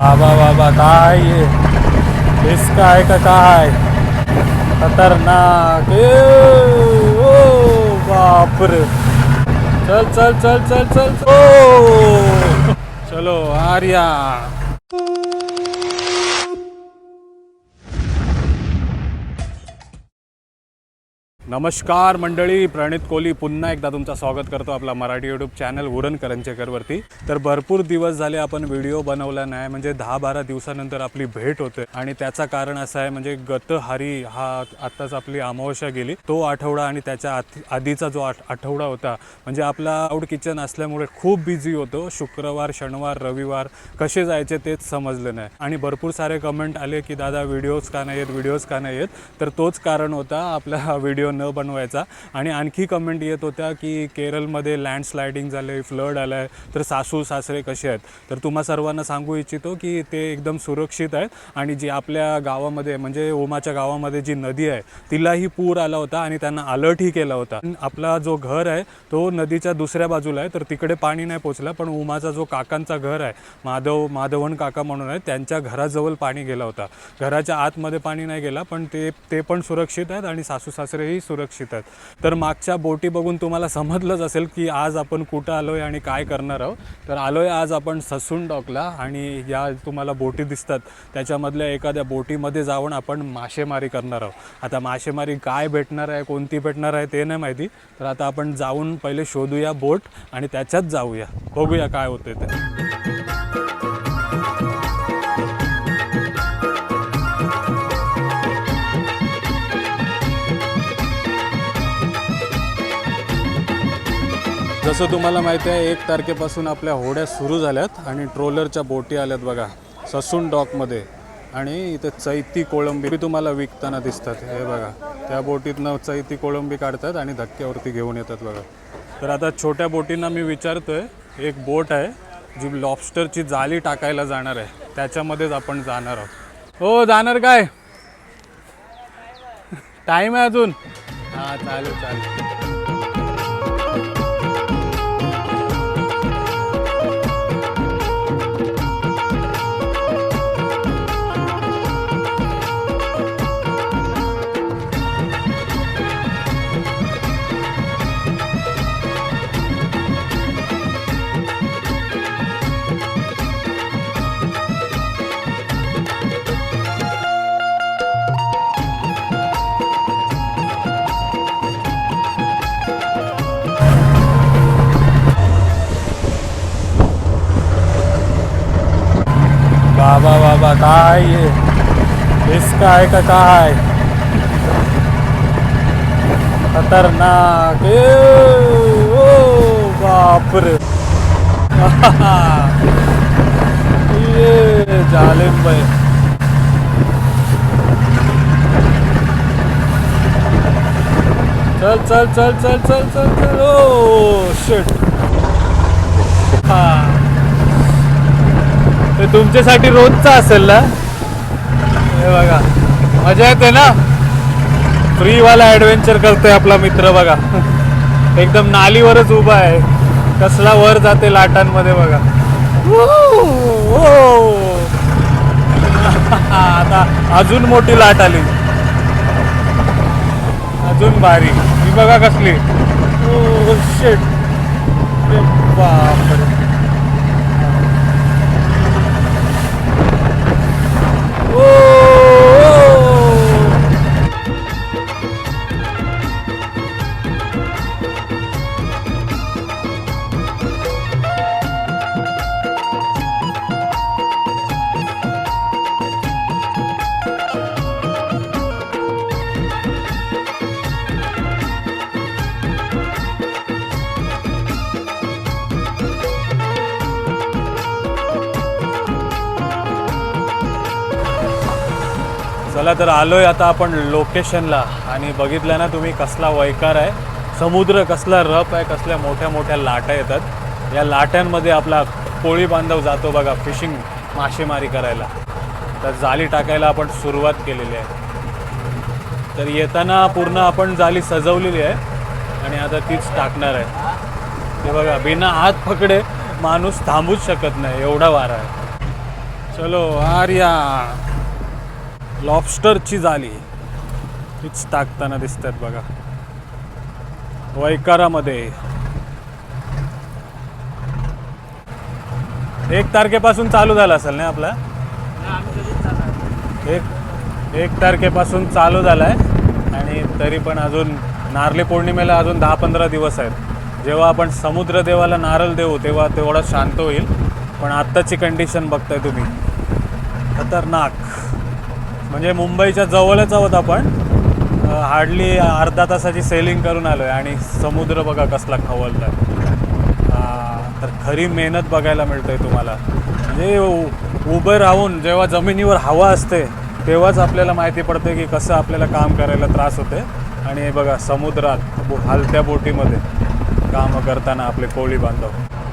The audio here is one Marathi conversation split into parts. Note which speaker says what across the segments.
Speaker 1: बाबा बाबा काय ये रिस्क आहे का काय? खतरनाक. ओ बापरे. चल चल चल चल चल. ओ चलो आर्या. नमस्कार मंडळी प्रणित कोहली पुन्हा एकदा तुमचं स्वागत करतो आपला मराठी यूट्यूब चॅनल उरण करंचेकरवरती तर भरपूर दिवस झाले आपण व्हिडिओ बनवला नाही म्हणजे दहा बारा दिवसानंतर आपली भेट होते. आणि त्याचं कारण असं आहे म्हणजे गतहारी हा आत्ताच आपली अमावस्या गेली. तो आठवडा आणि त्याच्या आत- आधीचा जो आठ आठवडा होता म्हणजे आपला आउट किचन असल्यामुळे खूप बिझी होतो. शुक्रवार शनिवार रविवार कसे जायचे तेच समजलं नाही. आणि भरपूर सारे कमेंट आले की दादा व्हिडिओज का नाही येत व्हिडिओज का नाही येत तर तोच कारण होता आपला व्हिडिओ न बनवायचा. आणि आणखी कमेंट येत होत्या की केरळमध्ये लँडस्लायडिंग झाले फ्लड आलं आहे तर सासू सासरे कसे आहेत? तर तुम्हा सर्वांना सांगू इच्छितो की ते एकदम सुरक्षित आहेत. आणि जी आपल्या गावामध्ये म्हणजे ओमाच्या गावामध्ये जी नदी आहे तिलाही पूर आला होता आणि त्यांना अलर्टही केला होता. आपला जो घर आहे तो नदीच्या दुसऱ्या बाजूला आहे. तर तिकडे पाणी नाही पोचलं पण उमाचा जो काकांचा घर आहे माधव माधवन काका म्हणून आहे त्यांच्या घराजवळ पाणी गेला होता. घराच्या आतमध्ये पाणी नाही गेला पण ते ते पण सुरक्षित आहेत आणि सासू सासरेही सुरक्षित आहेत. तर मागच्या बोटी बघून तुम्हाला समजलंच असेल की आज आपण कुठं आलो आहे आणि काय करणार आहोत. तर आलो आहे आज आपण ससून डॉकला आणि या तुम्हाला बोटी दिसतात. त्याच्यामधल्या एखाद्या बोटीमध्ये जाऊन आपण मासेमारी करणार आहोत. आता मासेमारी काय भेटणार आहे कोणती भेटणार आहे ते नाही माहिती. तर आता आपण जाऊन पहिले शोधूया बोट आणि त्याच्यात जाऊया. बघूया काय होतं ते. जसं तुम्हाला माहिती आहे एक तारखेपासून आपल्या होड्या सुरू झाल्यात आणि ट्रोलरच्या बोटी आल्यात बघा ससून डॉकमध्ये. आणि इथे चैती कोळंबी तुम्हाला विकताना दिसतात हे बघा. त्या बोटीतनं चैती कोळंबी काढतात आणि धक्क्यावरती घेऊन येतात बघा. तर आता छोट्या बोटींना मी विचारतो आहे एक बोट आहे जी लॉबस्टरची जाळी टाकायला जाणार आहे. त्याच्यामध्येच आपण जाणार आहोत. हो जाणार काय? टाईम आहे अजून. हां चालेल चालेल. बाबा बाबा काय ये? रिस्क आहे का काय खतरनाक। ए, ओ बापरे ये जालिम बाई चल चल चल चल चल चल चल। ओ शिट हा ते तुमच्यासाठी रोजचा असेल ना? हे बघा मजा येते ना? फ्रीवाला ॲडव्हेंचर करतोय आपला मित्र बघा. एकदम नालीवरच उभा आहे. कसला वर जाते लाटांमध्ये बघा. आता अजून मोठी लाट आली. अजून भारी. ही बघा कसली. Oh, शेट बापरे. चला तर आलोय आता आपण लोकेशनला आणि बघितलं ना तुम्ही कसला वैकार आहे. समुद्र कसला रप आहे कसल्या मोठ्या मोठ्या लाटा येतात. या लाट्यांमध्ये आपला कोळी बांधव जातो बघा फिशिंग मासेमारी करायला. तर जाळी टाकायला आपण सुरुवात केलेली आहे. तर येताना पूर्ण आपण जाळी सजवलेली आहे. आणि आता तीच टाकणार आहे. ते बघा बिना हात पकडे माणूस थांबूच शकत नाही. एवढा वारा आहे. चलो आर्या. लॉबस्टरची जाली. हीच टाकताना दिसतात बघा. वैकारामध्ये. एक तारखेपासून चालू झाला असेल ना आपला? एक एक तारखेपासून चालू झाला आहे आणि तरी पण अजून नारळी पौर्णिमेला अजून दहा पंधरा दिवस आहेत. जेव्हा आपण समुद्रदेवाला नारळ देऊ तेव्हा तेवढा शांत होईल. पण आत्ताची कंडिशन बघताय तुम्ही. खतरनाक. म्हणजे मुंबईच्या जवळच आहोत आपण. हार्डली अर्धा तासाची सेलिंग करून आलो आहे आणि समुद्र बघा कसला खवलला तर खरी मेहनत बघायला मिळते तुम्हाला. म्हणजे उ- उभं राहून जेव्हा जमिनीवर हवा असते तेव्हाच आपल्याला माहिती पडते की कसं आपल्याला काम करायला त्रास होते. आणि हे बघा समुद्रात बो- हलत्या बोटीमध्ये कामं करताना आपले कोळी बांधव.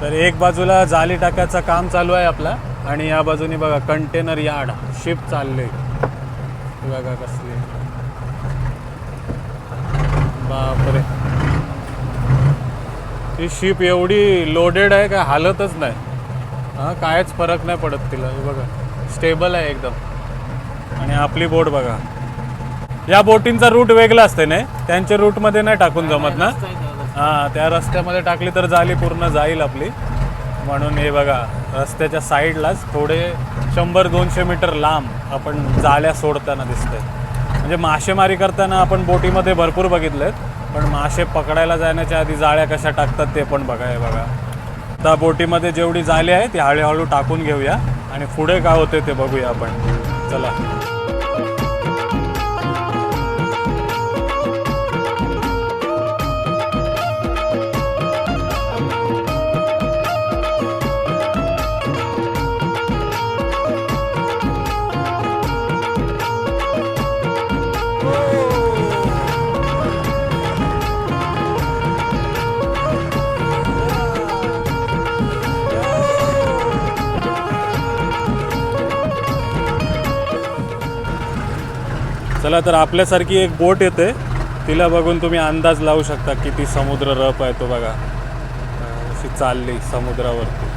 Speaker 1: तर एक बाजूला जाली टाकायचं काम चालू आहे आपला आणि या बाजूने बघा कंटेनर यार्ड शिप चालले बापरे. ती शिप एवढी लोडेड आहे का हालतच नाही. हां कायच फरक नाही पडत तिला. बघा स्टेबल आहे एकदम. आणि आपली बोट बघा. या बोटींचा रूट वेगळा असते नाही? त्यांच्या रूटमध्ये नाही टाकून जमत ना? हां त्या रस्त्यामध्ये टाकली तर जाली पूर्ण जाईल आपली. म्हणून हे बघा रस्त्याच्या साईडलाच थोडे शंभर दोनशे मीटर लांब आपण जाळ्या सोडताना दिसतंय. म्हणजे मासेमारी करताना आपण बोटीमध्ये भरपूर बघितलेत पण मासे पकडायला जाण्याच्या आधी जाळ्या कशा टाकतात ते पण बघा हे बघा. आता बोटीमध्ये जेवढी जाळी आहे ती हळूहळू टाकून घेऊया आणि पुढे काय होते ते बघूया आपण. चला. चला तर आपल्यासारखी एक बोट येते. तिला बघून तुम्ही अंदाज लावू शकता किती समुद्र रप आहे तो बघा. अशी चालली समुद्रावरती.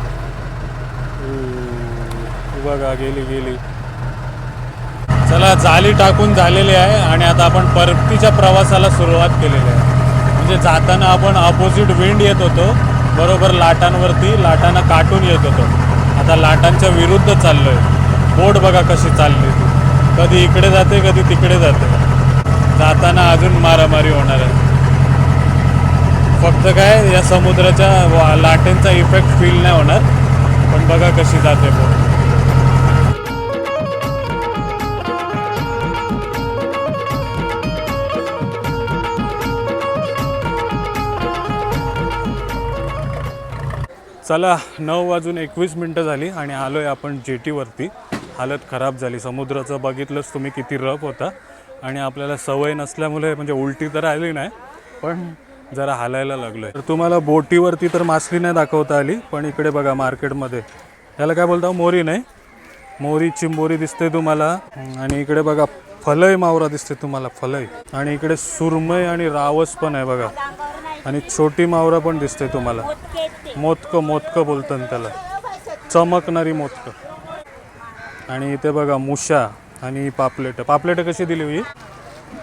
Speaker 1: बघा गेली गेली. चला जाली टाकून झालेली आहे आणि आता आपण परतीच्या प्रवासाला सुरुवात केलेली आहे. म्हणजे जाताना आपण अपोजिट विंड येत होतो बरोबर लाटांवरती लाटांना काटून येत होतो. आता लाटांच्या विरुद्ध चाललोय. बोट बघा कशी चालली ती. कधी इकडे जाते कधी तिकडे जाते. जाताना अजून मारामारी होणार आहे. फक्त काय या समुद्राच्या लाटेंचा इफेक्ट फील नाही होणार. पण बघा कशी जाते बोट चला नऊ वाजून एकवीस मिनटं झाली आणि आलो आहे आपण जेटीवरती. हालत खराब झाली. समुद्राचं बघितलंच तुम्ही किती रफ होता. आणि आपल्याला सवय नसल्यामुळे म्हणजे उलटी तर आली नाही पण जरा हालायला लागलो आहे तर तुम्हाला बोटीवरती तर मासली नाही दाखवता आली पण इकडे बघा मार्केटमध्ये. याला काय बोलता मोरी नाही? मोरी चिंबोरी दिसते तुम्हाला. आणि इकडे बघा फलय मावरा दिसते तुम्हाला फलय आणि इकडे सुरमई आणि रावस पण आहे बघा. आणि छोटी मावरा पण दिसते तुम्हाला. मोदकं मोदकं बोलतात त्याला. चमकणारी मोदकं. आणि इथे बघा मुशा आणि पापलेट. पापलेट कशी दिली ही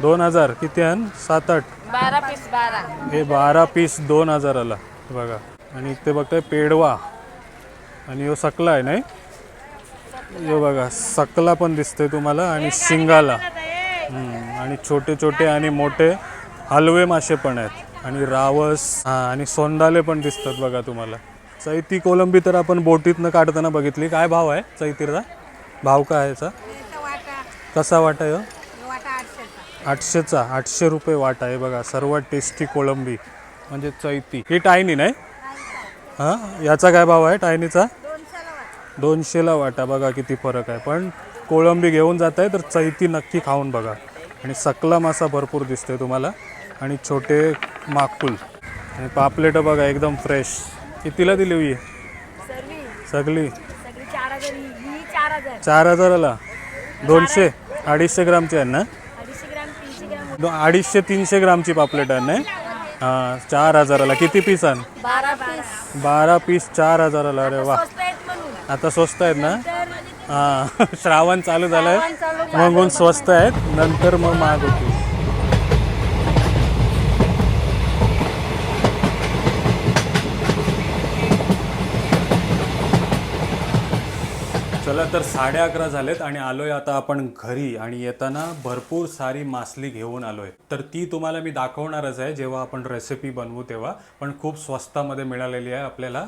Speaker 1: दोन हजार. किती आहे? सात आठ.
Speaker 2: बारा पीस बारा.
Speaker 1: हे बारा पीस दोन हजाराला. बघा. आणि इथे बघताय पेडवा आणि ह्यो सकला आहे नाही? हे बघा सकला पण दिसतोय तुम्हाला आणि शिंगाला. आणि छोटे छोटे आणि मोठे हलवे मासे पण आहेत. आणि रावस हा आणि सोंडाले पण दिसतात बघा तुम्हाला. चैती कोलंबी तर आपण बोटीतनं काढताना बघितली. काय भाव आहे चैतीचा भाव काय याचा? कसा वाटा आहे? आठशेचा. आठशे रुपये वाटा आहे बघा. सर्वात टेस्टी कोळंबी म्हणजे चैती. ही टायनी नाही? हां? याचा काय भाव आहे टायनीचा? दोनशेला वाटा. बघा किती फरक आहे. पण कोळंबी घेऊन जात आहे तर चैती नक्की खाऊन बघा. आणि सकला मासा भरपूर दिसतोय तुम्हाला. आणि छोटे माकुल. आणि पापलेट बघा एकदम फ्रेश कितीला दिली हुई सगळी.
Speaker 2: सगळी? चार हजार. ही ही चार
Speaker 1: हजाराला? दोनशे? अडीचशे ग्रामची आहे ना?
Speaker 2: अडीचशे ग्राम तीनशे ग्राम
Speaker 1: दो अडीचशे तीनशे ग्रामची पापलेट आहे ना? हां चार हजाराला. किती पीस आण
Speaker 2: बारा पीस
Speaker 1: बारा पीस चार हजाराला. अरे वा.
Speaker 2: स्वस्त आहेत म्हणून.
Speaker 1: आता स्वस्त आहेत ना?
Speaker 2: तर
Speaker 1: हा श्रावण चालू झालंय.
Speaker 2: श्रावण चालू झालं.
Speaker 1: म्हणून स्वस्त आहेत. नंतर मग महाग होती चला तर साडे अकरा झालेत आणि आलोय आता आपण घरी आणि येताना भरपूर सारी मासली घेऊन आलोय. तर ती तुम्हाला मी दाखवणारच आहे जेव्हा आपण रेसिपी बनवू तेव्हा. पण खूप स्वस्तामध्ये मिळालेली आहे आपल्याला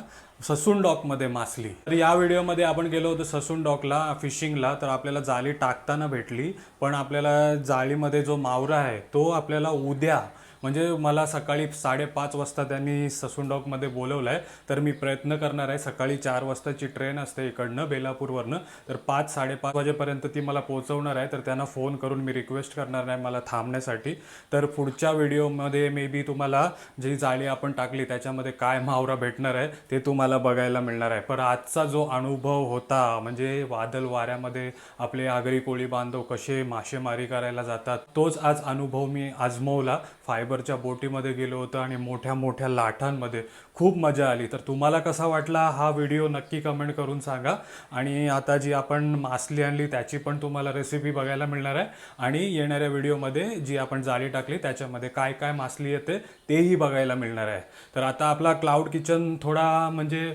Speaker 1: ससून डॉकमध्ये मासली. तर या व्हिडिओमध्ये आपण गेलो होतो ससून डॉकला फिशिंगला. तर आपल्याला जाळी टाकताना भेटली पण आपल्याला जाळीमध्ये जो मावरा आहे तो आपल्याला उद्या म्हणजे मला सकाळी साडेपाच वाजता त्यांनी ससून डॉकमध्ये बोलवलं आहे तर मी प्रयत्न करणार आहे. सकाळी चार वाजताची ट्रेन असते इकडनं बेलापूरवरनं. तर पाच साडेपाच वाजेपर्यंत ती मला पोहोचवणार आहे तर त्यांना फोन करून मी रिक्वेस्ट करणार आहे मला थांबण्यासाठी. तर पुढच्या व्हिडिओमध्ये मे बी तुम्हाला जी जाळी आपण टाकली त्याच्यामध्ये काय मावरा भेटणार आहे ते तुम्हाला बघायला मिळणार आहे. पण आजचा जो अनुभव होता म्हणजे वादल वाऱ्यामध्ये आपले आगरी कोळी बांधव कसे मासेमारी करायला जातात तोच आज अनुभव मी आजमवला. फायबर फायबरच्या बोटीमध्ये गेलो होतो आणि मोठ्या मोठ्या लाटांमध्ये खूप मजा आली. तर तुम्हाला कसा वाटला हा व्हिडिओ नक्की कमेंट करून सांगा. आणि आता जी आपण मासली आणली त्याची पण तुम्हाला रेसिपी बघायला मिळणार आहे. आणि येणाऱ्या व्हिडिओमध्ये जी आपण जाळी टाकली त्याच्यामध्ये काय काय मासली येते तेही बघायला मिळणार आहे. तर आता आपला क्लाउड किचन थोडा म्हणजे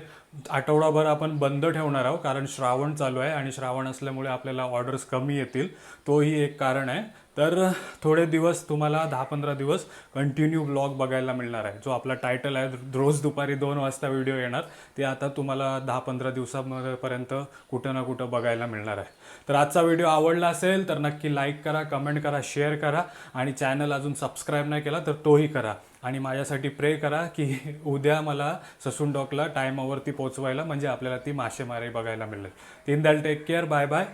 Speaker 1: आठवडाभर आपण बंद ठेवणार आहोत. कारण श्रावण चालू आहे आणि श्रावण असल्यामुळे आपल्याला ऑर्डर्स कमी येतील. तोही एक कारण आहे. तर थोडे दिवस तुम्हाला दहा पंधरा दिवस कंटिन्यू ब्लॉग बघायला मिळणार आहे. जो आपला टायटल आहे रोज दुपारी दोन वाजता व्हिडिओ येणार ते आता तुम्हाला दहा पंधरा दिवसापर्यंत कुठं ना कुठं बघायला मिळणार आहे. तर आजचा व्हिडिओ आवडला असेल तर नक्की लाईक करा कमेंट करा शेअर करा आणि चॅनल अजून सबस्क्राईब नाही केला तर तोही करा. आणि माझ्यासाठी प्रे करा की उद्या मला ससून डॉकला टायमावरती पोचवायला म्हणजे आपल्याला ती मासेमारी बघायला मिळेल. तीन दॅल टेक केअर बाय बाय